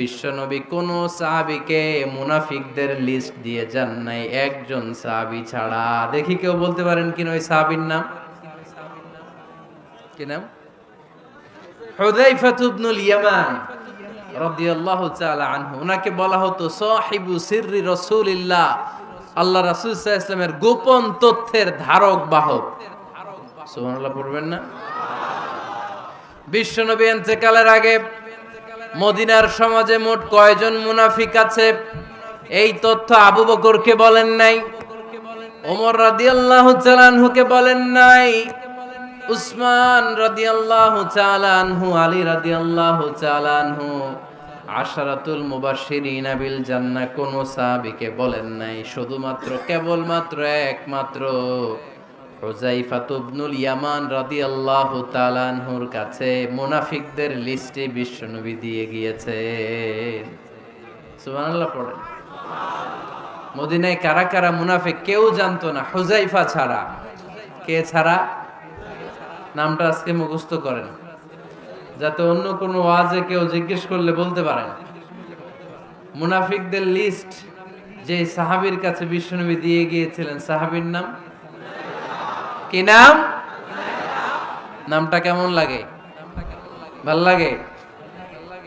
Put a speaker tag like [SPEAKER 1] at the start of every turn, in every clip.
[SPEAKER 1] বিশ্বনবী কোন সাহাবিকে মুনাফিকদের লিস্ট দিয়ে যান নাই, একজন সাহাবি ছাড়া। দেখি কেউ বলতে পারেন কিনা ওই সাহাবির নাম? কি নাম? হুযাইফা ইবনুল ইয়ামান বলা হতো সিররি আল্লাহ গোপন তথ্যের ধারক বাহক। না? বিশ্বনবী ইন্তেকালের আগে মদিনার সমাজে মোট কয়জন মুনাফিক আছে? এই তথ্য আবু বকরকে বলেন নাই। ওমর রাদিয়াল্লাহু তাআলা আনহুকে বলেন নাই। উসমান রাদিয়াল্লাহু তাআলা আনহু, আলী রাদিয়াল্লাহু তাআলা আনহু, আশারাতুল মুবাশশিরিন বিল জান্নাহ, কোন সাহাবীকে বলেন নাই। শুধুমাত্র কেবলমাত্র একমাত্র হুজাইফা ইবনুল ইয়ামান রাদিয়াল্লাহু তাআলা আনহুর কাছে মুনাফিকদের লিস্টে বিশ্বনবী দিয়ে পড়েন। মদিনায় কারা কারা মুনাফিক কেউ জানতো না ছাড়া। কে ছাড়া? নামটা আজকে মুখস্থ করেন। যাতে অন্য কোনো ওয়াজে কেউ জিজ্ঞেস করলে বলতে পারেন। মুনাফিকদের লিস্ট যে সাহাবীর কাছে বিশ্বনবী দিয়ে গিয়েছিলেন, সাহাবীর নাম? কি নাম? নামটা কেমন লাগে? ভালো লাগে?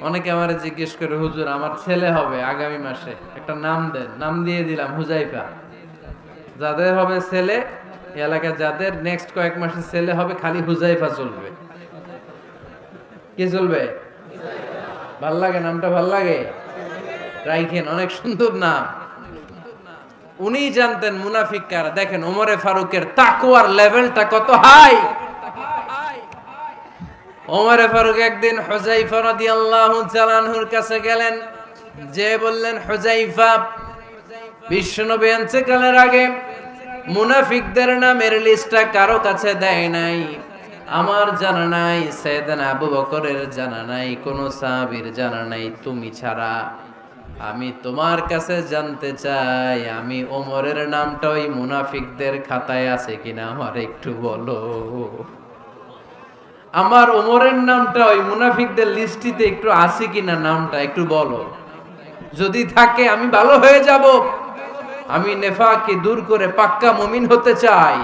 [SPEAKER 1] অনেকে আমার জিজ্ঞেস করে, হুজুর, আমার ছেলে হবে আগামী মাসে। একটা নাম দেন, নাম দিয়ে দিলাম, হুজাইফা। যাদের হবে ছেলে, এই এলাকায় যাদের নেক্সট কয়েক মাসে ছেলে হবে, খালি হুজাইফা চলবে। কি চলবে? ভালো লাগে, নামটা ভালো লাগে? রাইখেন, অনেক সুন্দর নাম। উনি জানতেন মুনাফিক কারা দেখেন ওমরে ফারুকের তাকুয়ার লেভেলটা কত হাই। ওমরে ফারুক একদিন হুজাইফা রাদিয়াল্লাহু তাআলার কাছে গেলেন, যে বললেন হুজাইফা বিশ্বনবী কালের আগে মুনাফিকদের নামের লিস্টটা কারও কাছে দেয় নাই। আমার জানা নাই, সৈয়দান আবু বকরের জানা নাই, কোন সাহাবীর জানা নাই, তুমি ছাড়া। আমি তোমার কাছে জানতে চাই, আমি ওমরের নামটা ওই মুনাফিকদের খাতায় আছে কিনা আমার একটু বলো। আমার ওমরের নামটা ওই মুনাফিকদের লিস্টিতে একটু আছে কিনা নামটা একটু বলো। যদি থাকে, আমি ভালো হয়ে যাব। আমি নেফাকে দূর করে পাক্কা মুমিন হতে চাই।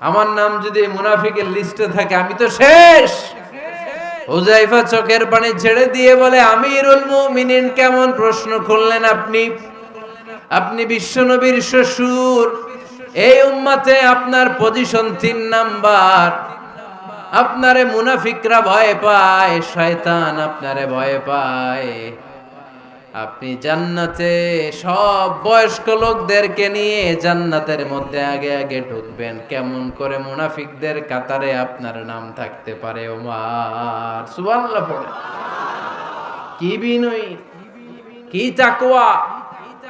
[SPEAKER 1] আমার নাম যদি মুনাফিকের লিস্টে থাকে, আমি তো শেষ! হুজাইফা চোখের পানি ছেড়ে দিয়ে বলে, আমিরুল মুমিনিন, কেমন প্রশ্ন করলেন আপনি? আপনি বিশ্বনবীর শ্বশুর। এই উম্মাতে আপনার পজিশন তিন নাম্বার। আপনারে মুনাফিকরা ভয় পায়, শয়তান আপনারে ভয় পায়। আপনি জান্নাতে সব বয়স্ক লোকদেরকে নিয়ে জান্নাতের মধ্যে আগে আগে ঢুকবেন। কেমন করে মুনাফিকদের কাতারে আপনার নাম থাকতে পারে, ওমার? সুবহানাল্লাহ পড়ে। কি বিনয়ী, কি তাকওয়া।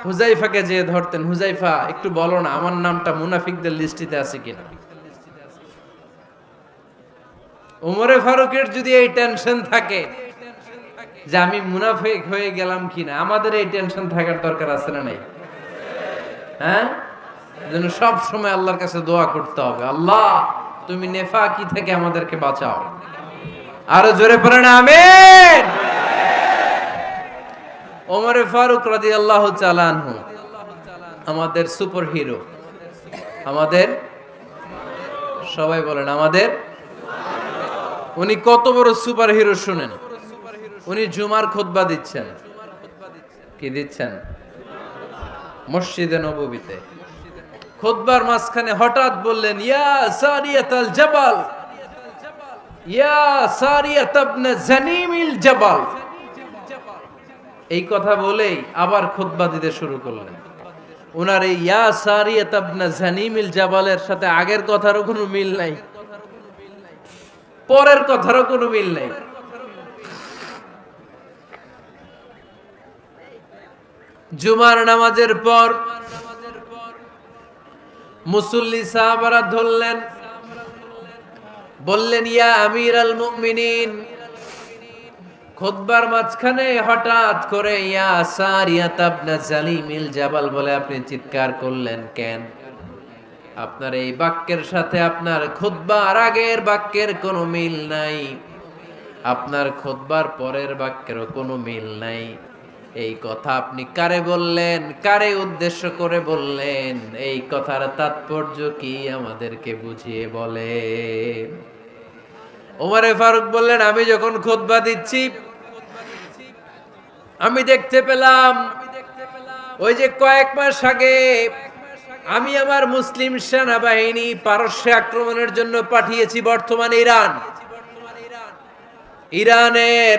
[SPEAKER 1] হুজাইফাকে যে ধরতেন হুজাইফা একটু বলো না, আমার নামটা মুনাফিকদের লিস্টিতে আছে কিনা? উমরে ফারুকের যদি এই টেনশন থাকে যে আমি মুনাফিক হয়ে গেলাম কিনা? আমাদের এই টেনশন থাকার দরকার আছে না নাই? হ্যাঁ? যেন সব সময় আল্লাহর কাছে দোয়া করতে হবে। আল্লাহ, তুমি নেফাকি থেকে আমাদেরকে বাঁচাও। আরও জোরে পড়ে না আমিন! ওমরে ফারুক রাদিয়াল্লাহু তাআলা আনহু, আমাদের সুপার হিরো আমাদের? সবাই বলেন, আমাদের? উনি কত বড় সুপার হিরো শুনেন? উনি জুমার খুতবা দিচ্ছেন। কি দিচ্ছেন? মসজিদে নববীতে। খুতবার মাঝখানে হঠাৎ বললেন, ইয়া সারিয়াতাল জাবাল, ইয়া সারিয়াত জানিমিল জাবাল। এই কথা বলেই আবার খুতবা দিতে শুরু করলেন। ওনার এই ইয়া সারিয়াত জানিমিল জাবালের সাথে আগের কথারও কোনো মিল নাই। পরের কথারও কোনো মিল নাই। জুমার নামাজের পর মুসল্লি সাহাবারা ধরলেন, বললেন, ইয়া আমির আল মুমিনিন। খুতবার মাঝখানে হঠাৎ করে, ইয়া জাবাল বলে আপনি চিৎকার করলেন কেন? আপনার এই বাক্যের সাথে আপনার খুতবার আগের বাক্যের কোনো মিল নাই। আপনার খোদবার পরের বাক্যেরও কোনো মিল নাই। এই কথা আপনি কারে বললেন? কারে উদ্দেশ্য করে বললেন? এই কথার তাৎপর্য কি আমাদেরকে বুঝিয়ে বলে ওমরে ফারুক বললেন, আমি যখন খোদবা দিচ্ছি, আমি দেখতে পেলাম, ওই যে কয়েক মাস আগে আমি আমার মুসলিম সেনাবাহিনী পারস্যে আক্রমণের জন্য পাঠিয়েছি বর্তমান ইরান। ইরানের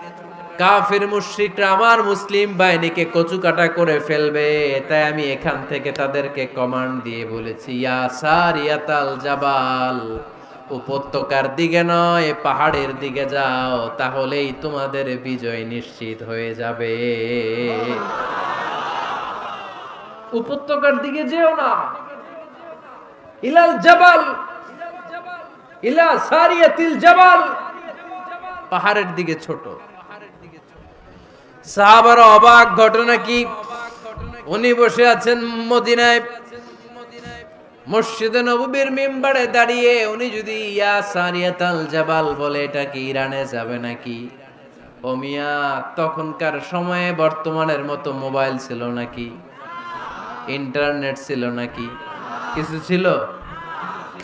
[SPEAKER 1] কাফির মুশরিকরা আমার মুসলিম বাহিনীকে কচুকাটা করে ফেলবে। তাই আমি এখান থেকে তাদেরকে কমান্ড দিয়ে বলেছি জাবাল, উপত্যকার দিকে নয়, পাহাড়ের দিকে যাও, তাহলেই তোমাদের বিজয় নিশ্চিত হয়ে যাবে। উপত্যকার দিকে যেও না। ইলাল জাবাল, ইলা সারিয়াতিল জাবাল, পাহাড়ের দিকে ছোট। সাহাবার অবাক ঘটনা কি? উনি বসে আছেন মদিনায়। মসজিদে নববীর মিম্বারে দাঁড়িয়ে উনি যদি ইয়া সারিয়াতাল জাবাল বলে, এটা কি ইরানে যাবে নাকি? ওমিয়া তখনকার সময়ে বর্তমানের মতো মোবাইল ছিল নাকি? ইন্টারনেট ছিল নাকি? কিছু ছিল?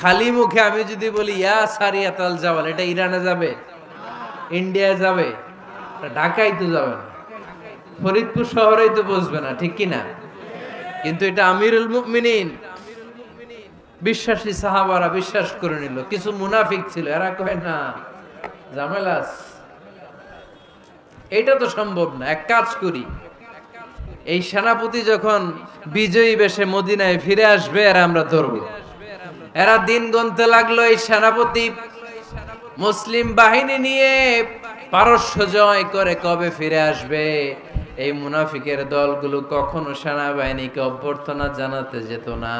[SPEAKER 1] খালি মুখে আমি যদি বলি, ইয়া সারিয়াতাল জাবাল, এটা ইরানে যাবে? ইন্ডিয়া যাবে? ঢাকায় তো যাবে না। ফরিদপুর শহরেই তো বসবে না, ঠিক কি না কিন্তু এটা আমিরুল মুমিনিন। বিশ্বাসী সাহাবারা বিশ্বাস করে নিল। কিছু মুনাফিক ছিল, এরা কয়, না জামেলাস এটা তো সম্ভব না, এক কাজ করি। এই সেনাপতি যখন বিজয়ী বেশে মদিনায় ফিরে আসবে, এরা আমরা ধরব। এরা দিন গনতে লাগল এই সেনাপতি। মুসলিম বাহিনী নিয়ে পারস্য জয় করে কবে ফিরে আসবে? এই মুনাফিকের দলগুলো কখনো সেনাবাহিনীকে অভ্যর্থনা জানাতে যেত না।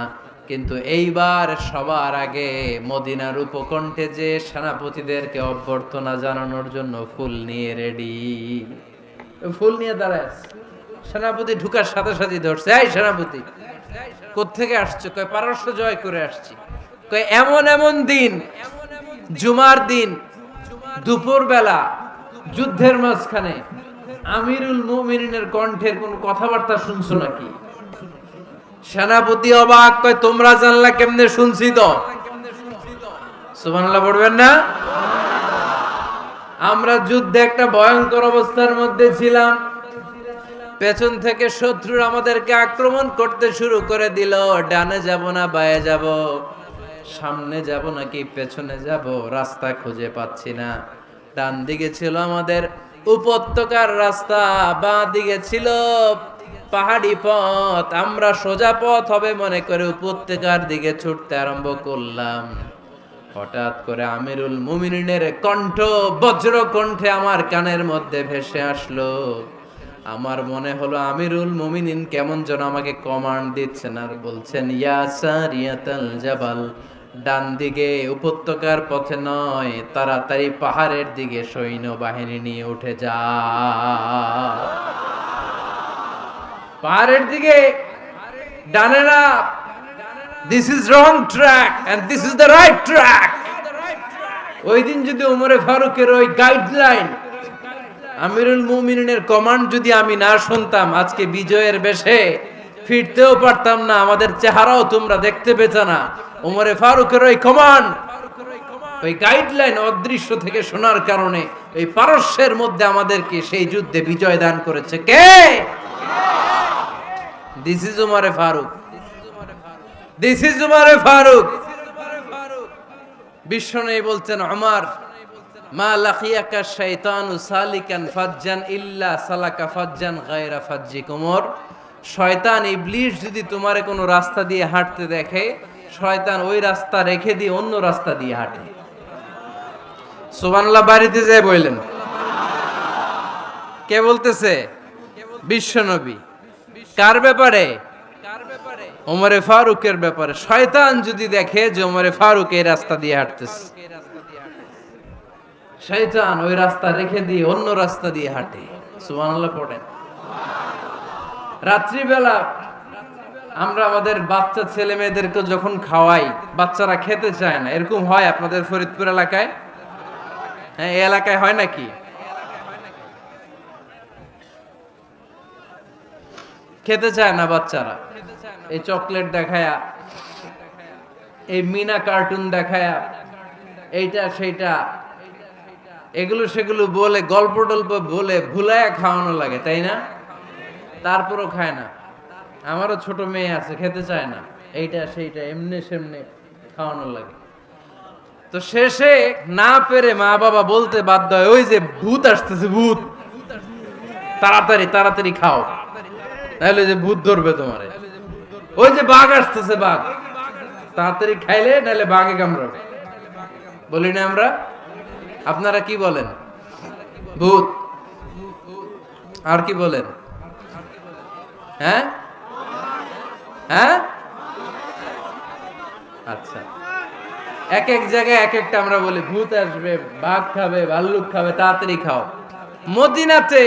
[SPEAKER 1] কিন্তু এইবার সবার আগে মদিনার উপকণ্ঠে যে সেনাপতিদেরকে অভ্যর্থনা জানানোর জন্য ফুল নিয়ে রেডি। ফুল নিয়ে দাঁড়ায় সেনাপতি ঢুকার সাথে সাথে ধরছে, এই সেনাপতি, কোত্থেকে আসছে? কয়, পারস্য জয় করে আসছি। কয়, এমন এমন দিন, জুমার দিন দুপুর বেলা যুদ্ধের মাঝখানে আমিরুল মুমিনের কণ্ঠের কোন কথাবার্তা শুনছো নাকি? সেনাপতি অবাক, কয়, তোমরা জানলা কেমনে শুনছি তো? সুবহানাল্লাহ, পড়বেন না? আমরা যুদ্ধে একটা ভয়ঙ্কর অবস্থার মধ্যে ছিলাম। পেছন থেকে শত্রুর আমাদেরকে আক্রমণ করতে শুরু করে দিল। ডানে যাব না, বায়ে যাব? সামনে যাব নাকি পেছনে যাব? রাস্তা খুঁজে পাচ্ছি না। ডান দিকে ছিল আমাদের উপত্যকার রাস্তা বাঁ দিকে ছিল পাহাড়ি পথ। আমরা সোজা পথ হবে মনে করে উপত্যকার দিকে ছুটতে আরম্ভ করলাম। হঠাৎ করে আমিরুল মুমিনের কণ্ঠ বজ্র কণ্ঠে আমার কানের মধ্যে ভেসে আসলো। আমার মনে হলো আমিরুল মুমিনিন কেমন যেন আমাকে কমান্ড দিচ্ছেন আর বলছেন ইয়াসার ইয়াতাল জাবাল ডান দিকে উপত্যকার পথে নয়, তাড়াতাড়ি পাহাড়ের দিকে সৈন্য বাহিনী নিয়ে উঠে যা। পাহাড়ের দিকে ডানে না this is wrong track and this is the right track ওই দিন যদি ওমরে ফারুকের ওই গাইডলাইন আমিরুল মুমিনের কমান্ড যদি আমি না শুনতাম, আজকে বিজয়ের বেশে ফিরতেও পারতাম না, আমাদের চেহারাও তোমরা দেখতে পেতে না। ওমরে ফারুকের ওই কমান্ড ওই গাইডলাইন অদৃশ্য থেকে শোনার কারণে ওই পারস্যের মধ্যে আমাদেরকে সেই যুদ্ধে বিজয় দান করেছে। কে? দিস ইজ উমারে ফারুক দিস ইজ উমারে ফারুক বিশ্ব নেই বলছেন আমার মা লাখিয়াকা শাইতানু সালিকান ফাজ্জান ইল্লা সালাকা ফাজ্জান গায়রা ফাজ্জি কুমর শয়তান ইবলিশ যদি তোমারে কোনো রাস্তা দিয়ে হাঁটতে দেখে, শয়তান ওই রাস্তা রেখে দিয়ে অন্য রাস্তা দিয়ে হাঁটে। সুবহানাল্লাহ, বাড়িতে যায় বললেন। কে বলতেছে? বিশ্বনবী কার ব্যাপারে? ওমরে ফারুকের ব্যাপারে। শয়তান যদি দেখে যে ওমরে ফারুক এই রাস্তা দিয়ে হাঁটতেছে। শয়তান ওই রাস্তা রেখে দিয়ে অন্য রাস্তা দিয়ে হাঁটে। সুবহানাল্লাহ, পড়েন। রাত্রিবেলা আমরা আমাদের বাচ্চা ছেলে মেয়েদেরকে যখন খাওয়াই, বাচ্চারা খেতে চায় না। এরকম হয় আপনাদের ফরিদপুর এলাকায়? হ্যাঁ এই এলাকায় হয় নাকি? খেতে চায় না বাচ্চারা। এই চকলেট দেখায়া, এই মিনা কার্টুন দেখায়া, এইটা সেইটা, এগুলো সেগুলো বলে, গল্প টল্প বলে ভুলায়া খাওয়ানো লাগে, তাই না? তারপরও খায় না। আমারও ছোট মেয়ে আছে, খেতে চায় না। এইটা, সেইটা, এমনি সেমনি খাওয়ানো লাগে। তো শেষে না পেরে মা বাবা বলতে বাধ্য হয়, ওই যে ভূত আসতেছে, ভূত। তাড়াতাড়ি তাড়াতাড়ি খাও। তাহলে যে ভূত ধরবে তোমারে। ওই যে বাঘ আসতেছে, বাঘ। তাড়াতাড়ি খাইলে, নাহলে বাঘে কামড়াবে। বলি না আমরা? আপনারা কি বলেন? ভূত। আর কি বলেন? হ্যাঁ? হ্যাঁ? আচ্ছা। এক এক জায়গায় এক একটা আমরা বলি, ভূত আসবে, বাঘ খাবে, ভাল্লুক খাবে, তাড়াতাড়ি খাও। মদিনাতে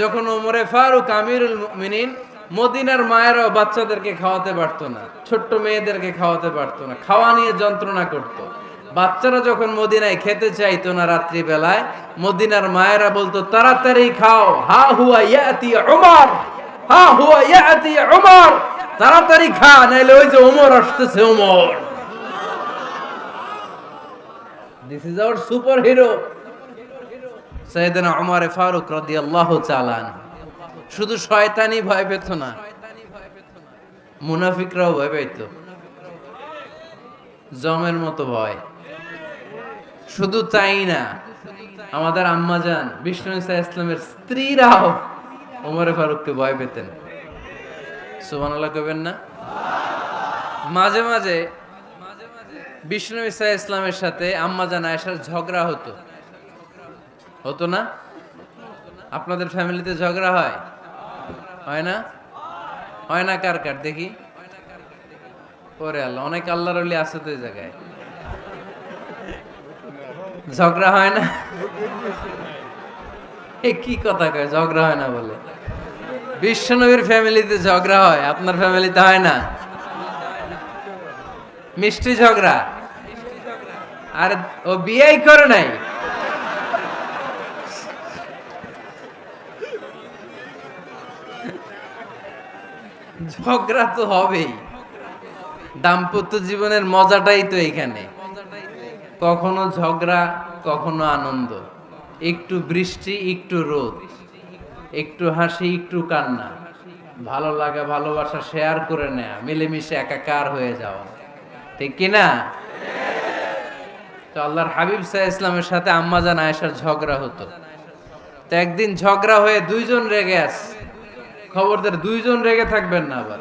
[SPEAKER 1] যখন ওমরে ফারুক আমিরুল মুমিনিন, মদিনার মায়েরাও বাচ্চাদেরকে খাওয়াতে পারতো না, ছোট্ট মেয়েদেরকে খাওয়াতে পারতো না, খাওয়া নিয়ে যন্ত্রণা করতো। বাচ্চারা যখন মদিনায় খেতে চাইতো না রাত্রি বেলায় মদিনার মায়েরা বলতো, তাড়াতাড়ি খাও, হা হুয়া ইয়াতি তাড়াতাড়ি খা, নাইলে ওই যে ওমর আসতেছে Omar this is our super hero সৈয়দনা ওমর ফারুক রাদিয়াল্লাহু তাআলা শুধু শয়তানি ভয় পেত না, মুনাফিকরাও ভয় পাইতো। জমের মতো ভয়। শুধু তাই না, আমাদের আম্মা আম্মাজান বিষ্ণু ইসা ইসলামের স্ত্রীরাও ওমরে ফারুককে ভয় পেতেন। সুবহানাল্লাহ কবেন না? মাঝে মাঝে বিষ্ণু ইসা ইসলামের সাথে আম্মাজান আয়েশার ঝগড়া হতো। হতো না? আপনাদের ফ্যামিলিতে ঝগড়া হয়? হয় না? হয় না কার কার? দেখি। ওরে আল্লাহ, অনেক আল্লাহর অলি আছে তো এই জায়গায়। ঝগড়া হয় না? কি কথা কয়? ঝগড়া হয় না বলে। বিশ্বনবীর ফ্যামিলিতে ঝগড়া হয়, আপনার ফ্যামিলিতে হয় না? মিষ্টি ঝগড়া? আর ও বিয়েই করে নাই। ঝগড়া তো হবেই। দাম্পত্য জীবনের মজাটাই তো এখানে। কখনো ঝগড়া, কখনো আনন্দ। একটু বৃষ্টি, একটু রোদ, একটু হাসি, একটু কান্না। ভালো লাগা, ভালোবাসা শেয়ার করে নেয়া, মিলেমিশে একাকার হয়ে যাওয়া। ঠিক কিনা তো আল্লাহর হাবিব সাহা ইসলামের সাথে আম্মাজান আয়েশার ঝগড়া হতো। তো একদিন ঝগড়া হয়ে দুইজন রেগে আছে। খবরদার দুইজন রেগে থাকবেন না আবার।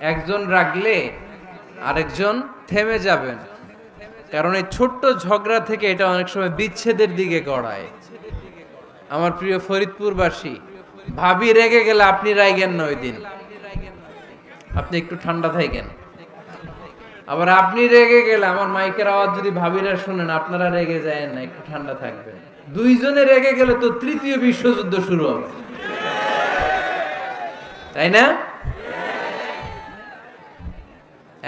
[SPEAKER 1] একজন রাগলে আরেকজন থেমে যাবেন। কারণ এই ছোট্ট ঝগড়া থেকে এটা অনেক সময় বিচ্ছেদের দিকে গড়ায়। আমার প্রিয় ফরিদপুরবাসী, ভাবি রেগে গেলে আপনি রাইগেন না ওই দিন। আপনি একটু ঠান্ডা থাকেন আবার আপনি রেগে গেলে, আমার মাইকের আওয়াজ যদি ভাবিরা শুনেন, আপনারা রেগে যায় না, একটু ঠান্ডা থাকবেন। দুইজনে রেগে গেলে তো তৃতীয় বিশ্বযুদ্ধ শুরু হবে। তাই না?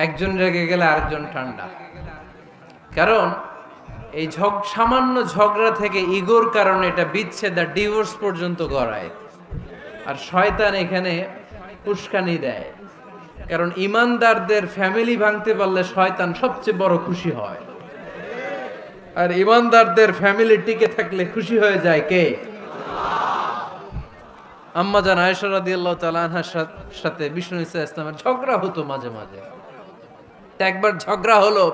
[SPEAKER 1] একজন রেগে গেলে আরেকজন ঠান্ডা। কারণ এই ঝগ, সামান্য ঝগড়া থেকে ইগোর কারণে এটা বিচ্ছেদ আর ডিভোর্স পর্যন্ত গড়ায়। আর শয়তান এখানে উস্কানি দেয়। কারণ ইমানদারদের ফ্যামিলি ভাঙতে পারলে শয়তান সবচেয়ে বড় খুশি হয়। আর ইমানদারদের ফ্যামিলি টিকে থাকলে খুশি হয়ে যায় কে? আম্মা জান আয়েশা রাদিয়াল্লাহু তাআলা আনহার সাথে বিষ্ণু ইসা ইসলামের ঝগড়া হতো মাঝে মাঝে। একবার ঝগড়া হলো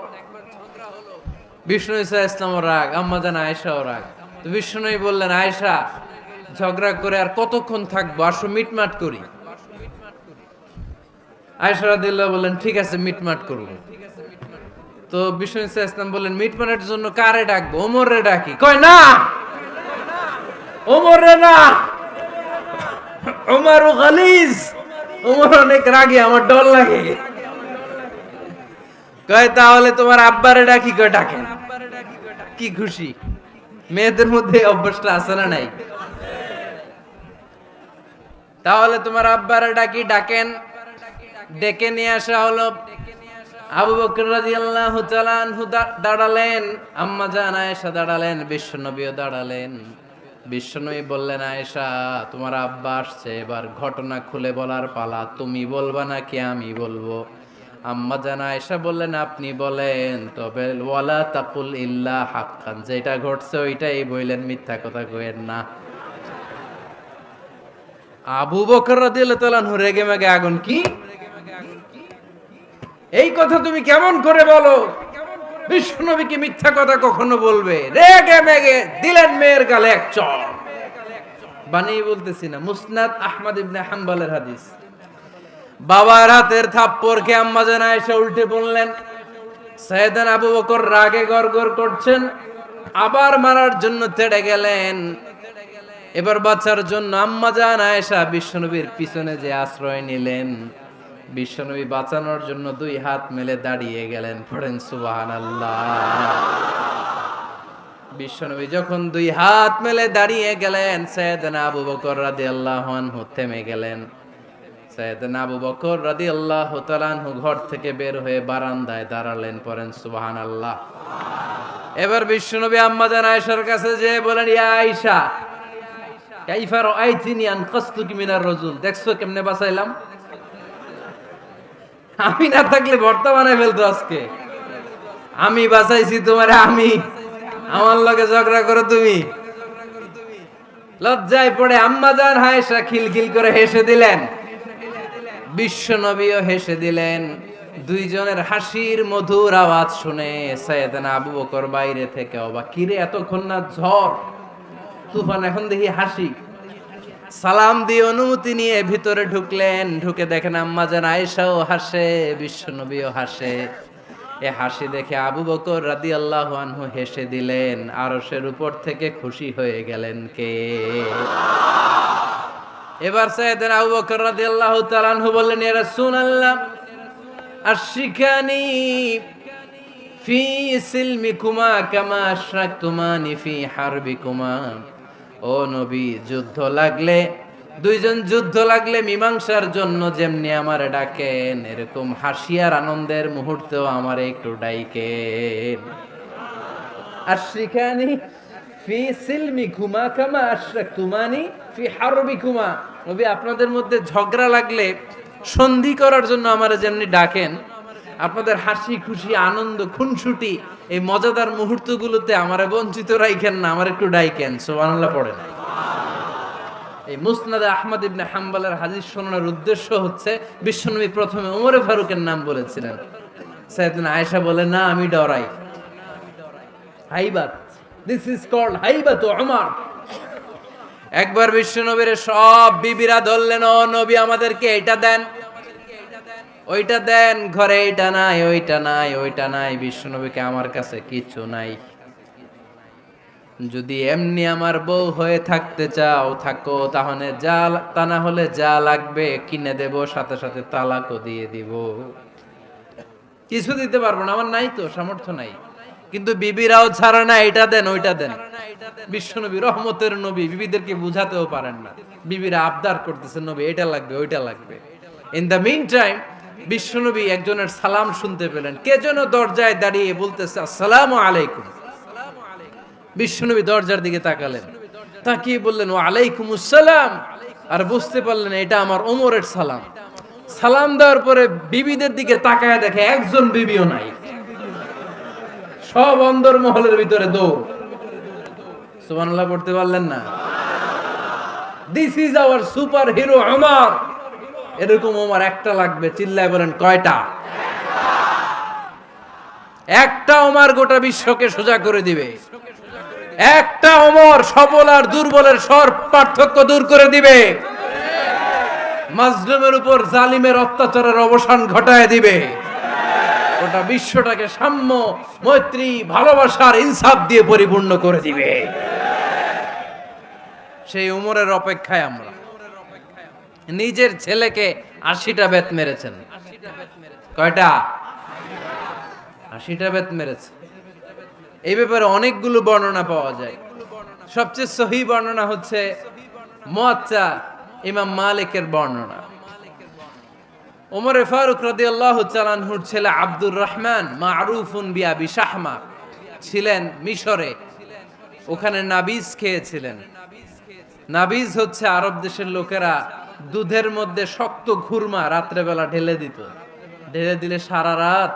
[SPEAKER 1] বিষ্ণু ইসা ইসলাম রাগ, আম্মা জান আয়েশাও রাগ। তো বিষ্ণুই বললেন, আয়েশা, ঝগড়া করে আর কতক্ষণ থাকব? আসো, মিটমাট করি। আয়েশা বললেন, ঠিক আছে, মিটমাট করব। তো বিষ্ণু ইসা ইসলাম বললেন, মিটমাটের জন্য কারে ডাকবো? ওমরে ডাকি। কয়, না! ওমরে না! ওমর গালিজ! ওমর অনেক রাগে, আমার ডর লাগে। কয়, তাহলে তোমার আব্বারে ডাকি, কয়, ডাকেন। কি খুশি। মেয়েদের মধ্যে অভ্যাসটা আছে না নাই? তাহলে তোমার আব্বারে ডাকি, ডাকেন। ডেকে নিয়ে আসা হলো। আবু বকর রাদিয়াল্লাহু তাআলা আনহু দাঁড়ালেন। আম্মা জান আয়েশা দাঁড়ালেন, বিশ্বনবীও দাঁড়ালেন। বিশ্বনবী বললেন, আয়েশা, তোমার আব্বা আসছে, এবার ঘটনা খুলে বলার পালা। তুমি বলবা নাকি আমি বলব? আম্মা জান আয়েশা বললেন, আপনি বলেন, তবে ওয়ালা তাকুল ইল্লা হাক্কান, যেটা ঘটছে ওইটাই বললেন মিথ্যা কথা কইেন না। আবু বকর রাদিয়াল্লাহু রেগে মেগে আগুন কি? এই কথা তুমি কেমন করে বলো? বিষ্ণুনবী কি মিথ্যা কথা কখনো বলবে? রেগে মেগে দিলেন মেয়ের গালে এক চর। বানিয়ে বলতেছি না, মুসনাদ আহমদ ইবনে হাম্বলের হাদিস। বাবার হাতের থাপ্পড় খেয়ে আম্মা জানা এসে উল্টে বললেন সৈয়দান আবু বকর রাগে গড়গড় করছেন, আবার মারার জন্য তেড়ে গেলেন। এবার বাচ্চার জন্য আম্মা জান আয়েশা বিশ্বনবীর পিছনে যে আশ্রয় নিলেন। বিশ্বনবী বাঁচানোর জন্য দুই হাত মেলে দাঁড়িয়ে গেলেন, পড়েন সুবাহান বিশ্বনবী যখন দুই হাত মেলে দাঁড়িয়ে গেলেন সৈয়দনা আবু বকর রাদিয়াল্লাহু আনহু থেমে গেলেন। ঘর থেকে বের হয়ে বারান্দায় দাঁড়ালেন এবার বিশ্বনবী আম্মা জান আয়েশার কাছে যে বলেন দেখছ কেমনে বাঁচাইলাম? আমি না থাকলে ভর্তা বানাই ফেলতো আজকে। আমি বাঁচাইছি তোমারে, আমি। আমার লগে ঝগড়া করো তুমি। লজ্জায় পড়ে আম্মা জান হায়েশা খিলখিল করে হেসে দিলেন। বিশ্ব নবীও হেসে দিলেন। দুইজনের হাসির মধুর আওয়াজ শুনে সৈয়দনা আবু বকর বাইরে থেকে অবাক। কিরে এতক্ষণ না ঝড়? তুফান এখন দেখি হাসি। সালাম দিয়ে অনুমতি নিয়ে ভিতরে ঢুকলেন। ঢুকে দেখেন আম্মা যেন আয়েশাও হাসে, বিশ্বনবীও হাসে। এ হাসি দেখে আবু বকর রাদি আল্লাহ আনহু হেসে দিলেন, আরশের উপর থেকে খুশি হয়ে গেলেন কে? এবার সাইয়েদিন আবু বকর রাদিয়াল্লাহু তাআলা আনহু বললেন, ইয়া রাসূলুল্লাহ আশিকানি ফি সিলমিকুমা কামা আশরাকতুমানি ফি হারবিকুমা। ও নবী, যুদ্ধ লাগলে, দুইজন যুদ্ধ লাগলে মীমাংসার জন্য যেমনি আমার ডাকেন, এরকম হাসিয়ার আনন্দের মুহূর্তেও আমার একটু ডাইকেন। আশরিকানি ফি সিলমি ঘুমা কামা আশরাক তুমানি আপনাদের মধ্যে ঝগড়া লাগলে সন্ধি করার জন্য আমারা যেমনি ডাকেন, আপনাদের হাসি খুশি, আনন্দ, খুনসুটি, এই মজাদার মুহূর্তগুলোতে আমারে বঞ্চিত রাইখেন না, আমার একটু ডাইকেন, সুবহানাল্লাহ পড়েন এই মুসনাদে আহমদ ইবনে হাম্বলের হাদিস শোনানোর উদ্দেশ্য হচ্ছে, বিশ্বনবী প্রথমে ওমরে ফারুকের নাম বলেছিলেন। সাইয়েদনা আয়েশা বলে, না, আমি ডরাই। হাইবাত দিস ইজ কল্ড হাইবাত ওমর একবার বিশ্বনবীর সব বিবিরা ধরলেন নবী, আমাদেরকে এটা দেন। ওইটা দেন, ঘরে এইটা নাই, ওইটা নাই ওইটা নাই বিশ্বনবীকে আমার কাছে কিছু নাই। যদি এমনি আমার বউ হয়ে থাকতে চাও, থাকো, তাহলে যা, তা না হলে যা লাগবে, কিনে দেব, সাথে সাথে তালাকও দিয়ে দিব। কিছু দিতে পারব না, আমার নাই তো, সামর্থ্য নাই। কিন্তু বিবিরাও ছাড়া না, এটা দেন, ওইটা দেন। বিশ্বনবী রহমতের নবী, বিবিদেরকে বুঝাতেও পারেন না। বিবিরা আবদার করতেছে, নবী, এটা লাগবে, ওইটা লাগবে। ইন দ্য মিন টাইম বিশ্বনবী একজনের সালাম শুনতে পেলেন। কে যেন দরজায় দাঁড়িয়ে বলতেছে, আসসালামু আলাইকুম। বিশ্বনবী দরজার দিকে তাকালেন। তাকিয়ে বললেন ও আলাইকুম আসসালাম আর বুঝতে পারলেন, এটা আমার ওমরের সালাম। সালাম দেওয়ার পরে বিবিদের দিকে তাকায় দেখে একজন বিবিও নাই। সব অন্দর মহলের ভিতরে দৌড়। সুবহানাল্লাহ, পড়তে পারলেন না? This is our super hero আমার এরকম আমার একটা লাগবে, চিল্লায় বলেন, কয়টা? একটা ওমার গোটা বিশ্বকে সোজা করে দিবে। একটা ওমর সবল আর দুর্বলের সর পার্থক্য দূর করে দিবে। মাজলুমের উপর জালিমের অত্যাচারের অবসান ঘটায় দিবে। গোটা বিশ্বটাকে সাম্য, মৈত্রী, ভালোবাসার ইনসাফ দিয়ে পরিপূর্ণ করে দিবে। সেই উমরের অপেক্ষায় আমরা। নিজের ছেলেকে আশিটা বেত মেরেছেন। কয়টা? আশিটা বেত মেরেছে। এই ব্যাপারে অনেকগুলো বর্ণনা পাওয়া যায়। সবচেয়ে সহি বর্ণনা হচ্ছে মোয়াচ্চা ইমাম মালিকের বর্ণনা। ওমরে ফারুক রাদিয়াল্লাহু চালানহুর ছেলে আব্দুর রহমান মারুফুন বিয়াবি শাহমা ছিলেন মিশরে। ওখানে নাবিজ খেয়েছিলেন। নাবিজ হচ্ছে আরব দেশের লোকেরা দুধের মধ্যে শক্ত খুরমা রাত্রেবেলা ঢেলে দিত। ঢেলে দিলে সারা রাত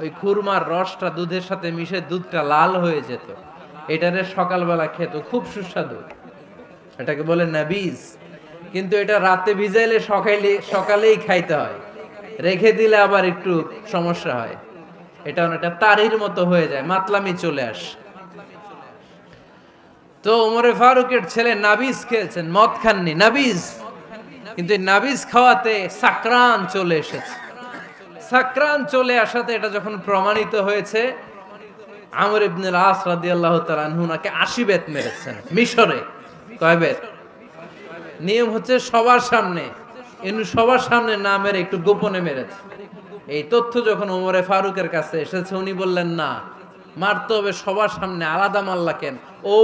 [SPEAKER 1] ওই খুরমার রসটা দুধের সাথে মিশে দুধটা লাল হয়ে যেত। এটারে সকালবেলা খেত, খুব সুস্বাদু। এটাকে বলে নাবিজ। কিন্তু এটা রাতে ভিজাইলে সকালে সকালেই খাইতে হয়। রেখে দিলে আবার একটু সমস্যা হয়। এটা অনেকটা তারির মতো হয়ে যায়, মাতলামি চলে আসে। তো ওমরে ফারুকের ছেলে নাবিজ খেয়েছেন, মদ খাননি নাবিজ কিন্তু নাবিজ খাওয়াতে সাকরান চলে এসেছে। সাকরান চলে আসাতে এটা যখন প্রমাণিত হয়েছে, আমর ইবনুল আস রাদিয়াল্লাহু তাআলা আনহু নাকে 80 বেত মেরেছেন, মিশরে। কয় বেত? নিয়ম হচ্ছে সবার সামনে। সবার সামনে না মেরে, একটু গোপনে মেরেছে। এই তথ্য যখন ওমরে ফারুকের কাছে এসেছে, উনি বললেন, না, মারতে হবে সবার সামনে, আলাদা মাল্লা কেন? ও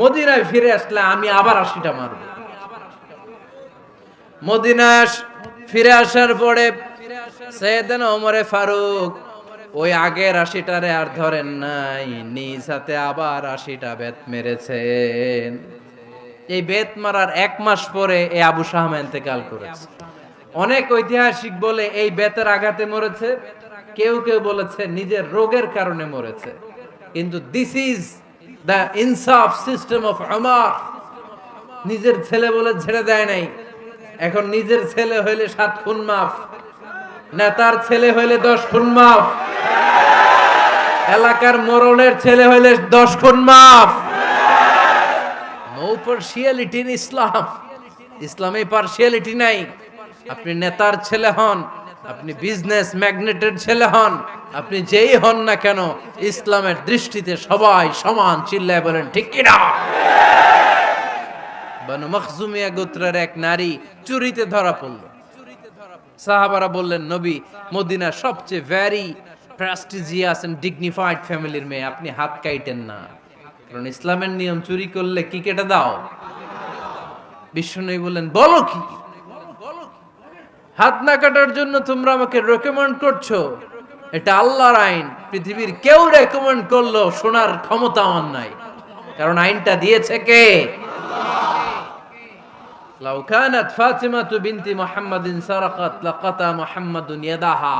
[SPEAKER 1] মদিনায় ফিরে আসলে আমি আবার আশিটা মারব। মদিনায় ফিরে আসার পরে সৈয়দনা ওমরে ফারুক ওই আগের আশিটারে আর ধরেন নাই, নিজ হাতে আবার আশিটা বেত মেরেছেন। এই বেত মারার এক মাস পরে এই আবু শাহমা ইন্তেকাল করেছে। অনেক ঐতিহাসিক বলে এই বেতের আঘাতে মরেছে। কেউ কেউ বলেছে নিজের রোগের কারণে মরেছে। কিন্তু দিস ইজ দ্য ইনসাফ সিস্টেম অফ আমার নিজের ছেলে বলে ছেড়ে দেয় নাই। এখন নিজের ছেলে হইলে সাত খুন মাফ। নেতার ছেলে হইলে দশ খুন মাফ। এলাকার মরণের ছেলে হইলে দশ খুন মাফ। নো পার্সিয়ালিটি ইন ইসলাম ইসলামে পার্সিয়ালিটি নাই। আপনি নেতার ছেলে হন, আপনি বিজনেস ম্যাগনেটের ছেলে হন, আপনি যেই হন না কেন, ইসলামের দৃষ্টিতে সবাই সমান চিল্লায় বলেন, ঠিক কিনা? বানু মখজুমিয়া গোত্রের এক নারী চুরিতে ধরা পড়ল। সাহাবারা বললেন, নবী, মদিনার সবচেয়ে ভ্যারি প্রেস্টিজিয়াস এন্ড ডিগনিফাইড ফ্যামিলির মেয়ে, আপনি হাত কাইটেন না। কারণ ইসলামের নিয়ম চুরি করলে কি কেটে দাও বিষ্ণু বললেন বলো কি হাত না কাটার জন্য তোমরা আমাকে রেকমেন্ড করছো এটা আল্লাহর আইন পৃথিবীর কেউ রেকমেন্ড করলো শোনার ক্ষমতা আমার নাই কারণ আইনটা দিয়েছে কে لو كانت فاطمة بنت محمد سرقت لقطع محمد يدها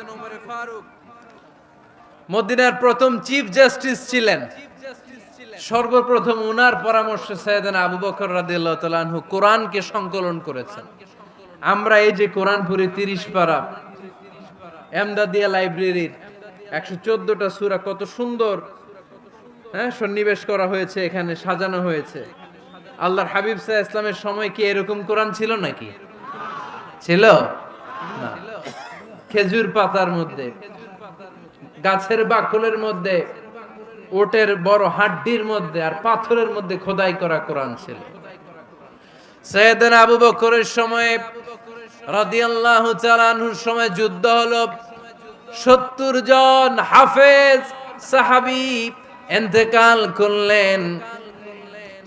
[SPEAKER 1] মদিনার প্রথম চিফ জাস্টিস ছিলেন। সর্বপ্রথম উনার পরামর্শে সৈয়দনা আবু বকর রাদিয়াল্লাহু তাআলা আনহু কোরআনকে সংকলন করেছেন। আমরা এই যে কোরআন পড়ি 30 পারা এমদাদিয়া লাইব্রেরির 114টা সূরা কত সুন্দর হ্যাঁ সন্নিবেশ করা হয়েছে, এখানে সাজানো হয়েছে। আল্লাহর হাবিব সাল্লাল্লাহু ইসলামের সময় কি এরকম কোরআন ছিল নাকি? ছিল? না। খেজুর পাতার মধ্যে। গাছের বাকলের মধ্যে, ওটের বড় হাড্ডির মধ্যে আর পাথরের মধ্যে খোদাই করা কোরআন ছিল। আবু বকরের সময় সময় যুদ্ধ হলো। সত্তর জন হাফেজ সাহাবী ইন্তেকাল করলেন।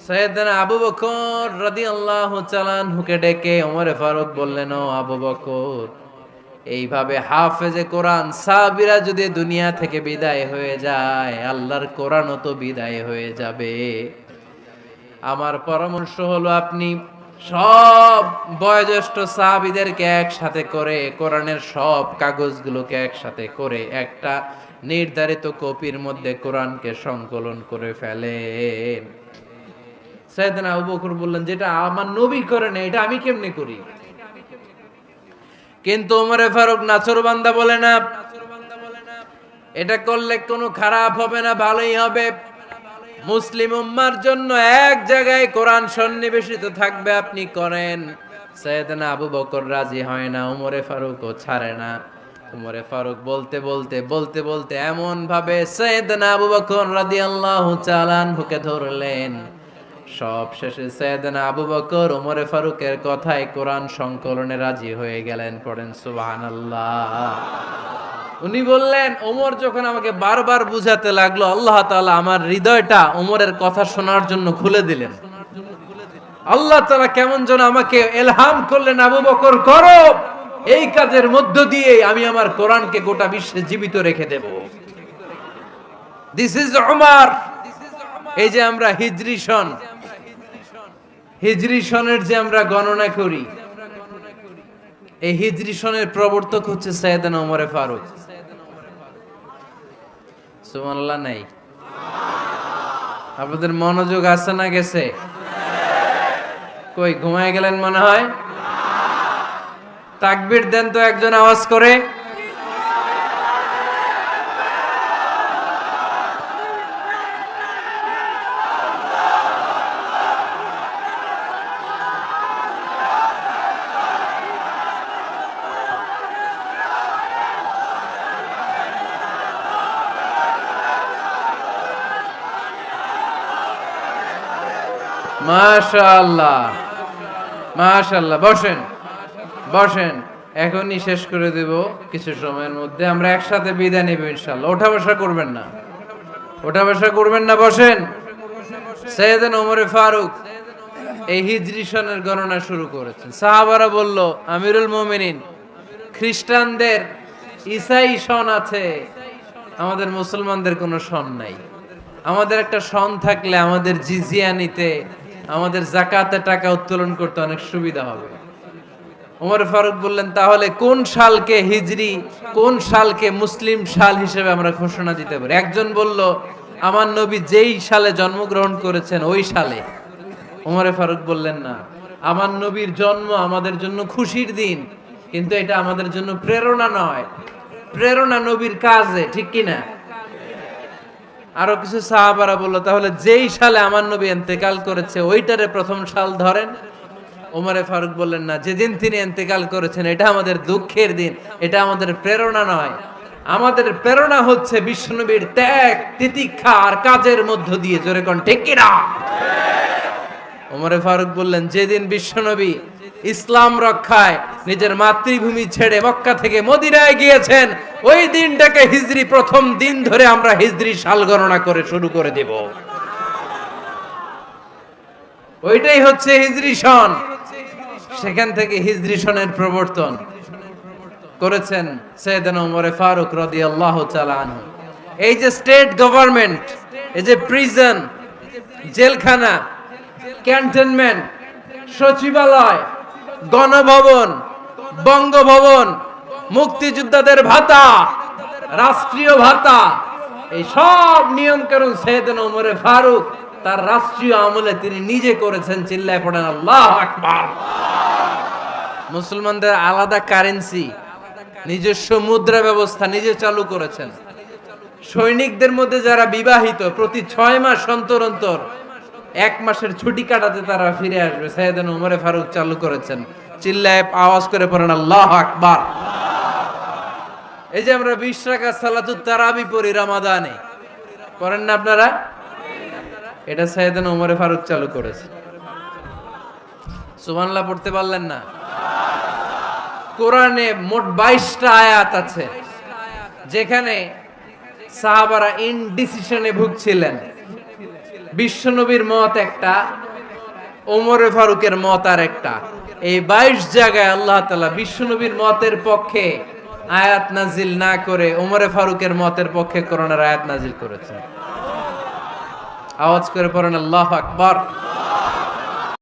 [SPEAKER 1] সৈয়দনা আবু বকর রাদিয়াল্লাহু তাআলা আনহুকে ডেকে ওমর ফারুক বললেন আবু বকর এইভাবে হাফেজে কোরআন সাবিরা যদি দুনিয়া থেকে বিদায় হয়ে যায়, আল্লাহর কোরআনও তো বিদায় হয়ে যাবে। আমার পরামর্শ হলো আপনি সব বয়োজ্যেষ্ঠ সাহাবিদেরকে একসাথে করে, কোরআনের সব কাগজগুলোকে একসাথে করে, একটা নির্ধারিত কপির মধ্যে কোরআনকে সংকলন করে ফেলেন। সাইয়েদনা আবু বকর বললেন, যেটা আমার নবী করে না এটা আমি কেমনে করি? কিন্তু ওমরে ফারুক নাচর বান্দা বলে না। এটা করলে কোনো খারাপ হবে না, ভালোই হবে। মুসলিম উম্মার জন্য এক জায়গায় কোরআন সন্নিবেশিত থাকবে আপনি করেন। সৈয়দনা আবু বকর রাজি হয় না উমরে ফারুকও ছাড়ে না। উমরে ফারুক বলতে বলতে বলতে বলতে এমন ভাবে সৈয়দনা আবু বকর রাদিয়াল্লাহু তাআলা আনহুকে ধরলেন। সব শেষে সৈয়দনা আবু বকর উমরে ফারুকের কথায় কোরআন সংকলনে রাজি হয়ে গেলেন, পড়েন সুবহানাল্লাহ। উনি বললেন, ওমর যখন আমাকে বারবার বুঝাতে লাগল, আল্লাহ তাআলা আমার হৃদয়টা ওমরের কথা শোনার জন্য খুলে দিলেন। আল্লাহ তাআলা কেমন যেন আমাকে এলহাম করলেন, আবু বকর, করো, এই কাজের মধ্য দিয়ে আমি আমার কোরআনকে গোটা বিশ্বে জীবিত রেখে দেব। দিস ইজ ওমর এই যে আমরা হিজরি সন হিজরি সনের যে আমরা গণনা করি, এই হিজরি সনের প্রবর্তক হচ্ছে সৈয়দানা ওমরে ফারুক। সুবহানাল্লাহ, নাই? আপনাদের মনোযোগ আছে না গেছে? কই, ঘুমায় গেলেন মনে হয়? তাকবীর দেন তো একজন আওয়াজ করে। মাশাআল্লাহ। মাশাআল্লাহ। বসেন। বসেন। এখনই শেষ করে দেব কিছু সময়ের মধ্যে। আমরা একসাথে বিদায় নেব ইনশাআল্লাহ। ওঠা বসা করবেন না। ওঠা বসা করবেন না, বসেন। সৈয়দান ওমরে ফারুক এই হিজরি সনের গণনা শুরু করেছেন। সাহাবারা বলল, আমিরুল মোমিনিন, খ্রিস্টানদের ইসাই সন আছে। আমাদের মুসলমানদের কোনো সন নাই। আমাদের একটা সন থাকলে আমাদের জিজিয়া নিতে আমাদের জাকাতে টাকা উত্তোলন করতে অনেক সুবিধা হবে। ওমর ফারুক বললেন, তাহলে কোন সালকে হিজরি, কোন সালকে মুসলিম সাল হিসেবে আমরা ঘোষণা দিতে পারি? একজন বলল, আমার নবী যেই সালে জন্মগ্রহণ করেছেন, ওই সালে। ওমরে ফারুক বললেন, না, আমার নবীর জন্ম আমাদের জন্য খুশির দিন, কিন্তু এটা আমাদের জন্য প্রেরণা নয়। প্রেরণা নবীর কাজে, ঠিক কিনা? আরও কিছু সাহাবারা বলল, তাহলে যেই সালে আমার নবী এন্তেকাল করেছে, ওইটারে প্রথম সাল ধরেন? ওমরে ফারুক বললেন, না, যেদিন তিনি এন্তেকাল করেছেন, এটা আমাদের দুঃখের দিন, এটা আমাদের প্রেরণা নয়। আমাদের প্রেরণা হচ্ছে বিশ্বনবীর ত্যাগ, তিতিক্ষা আর কাজের মধ্য দিয়ে। জোরে কোন, ঠিক কিনা? ওমরে ফারুক বললেন, যেদিন বিশ্বনবী ইসলাম রক্ষায় নিজের মাতৃভূমি ছেড়ে মক্কা থেকে মদিনায় গিয়েছেন, ওই দিনটাকে হিজরি প্রথম দিন ধরে আমরা হিজরি সাল গণনা করে শুরু করে দেব। ওইটাই হচ্ছে হিজরি সন। সেখান থেকে হিজরি সনের প্রবর্তন করেছেন সৈয়দান ওমরে ফারুক রাদিয়াল্লাহু তাআলা আনহু। এই যে স্টেট গভর্নমেন্ট, এই যে প্রিজন, জেলখানা, ক্যান্টনমেন্ট, সচিবালয় গণভবন, বঙ্গভবন, মুক্তিযোদ্ধাদের ভাতা, রাষ্ট্রীয় ভাতা, এই সব নিয়ম কানুন সৈয়দনা ওমরে ফারুক তার রাষ্ট্রীয় আমলে তিনি নিজে করেছেন চিল্লায় পড়েন আল্লাহ আকবার। মুসলমানদের আলাদা কারেন্সি নিজস্ব মুদ্রা ব্যবস্থা নিজে চালু করেছেন। সৈনিকদের মধ্যে যারা বিবাহিত, প্রতি ছয় মাস অন্তর অন্তর এক মাসের ছুটি কাটাতে তারা ফিরে আসবে। সাইয়েদান উমরে ফারুক চালু করেছেন। চিল্লায় আওয়াজ করে পড়েন, আল্লাহ আকবার। এই যে আমরা বিশ টাকা সালাতুত তারাবি পড়ি রামাদানে। করেন না আপনারা? এটা সাইয়েদান উমরে ফারুক চালু করেছে। সুবহানাল্লাহ, পড়তে পারলেন না? কোরআনে মোট বাইশটা আয়াত আছে। যেখানে সাহাবারা ইনডিসিশনে ভুগছিলেন। বিশ্বনবীর মত একটা, ওমরে ফারুকের মত আর একটা। এই বাইশ জায়গায় আল্লাহ তালা বিশ্বনবীর মতের পক্ষে আয়াত নাজিল না করে ওমরে ফারুকের মতের পক্ষে করোনার আয়াত নাজিল করেছেন। আওয়াজ করে পড়েন, আল্লাহ আকবার।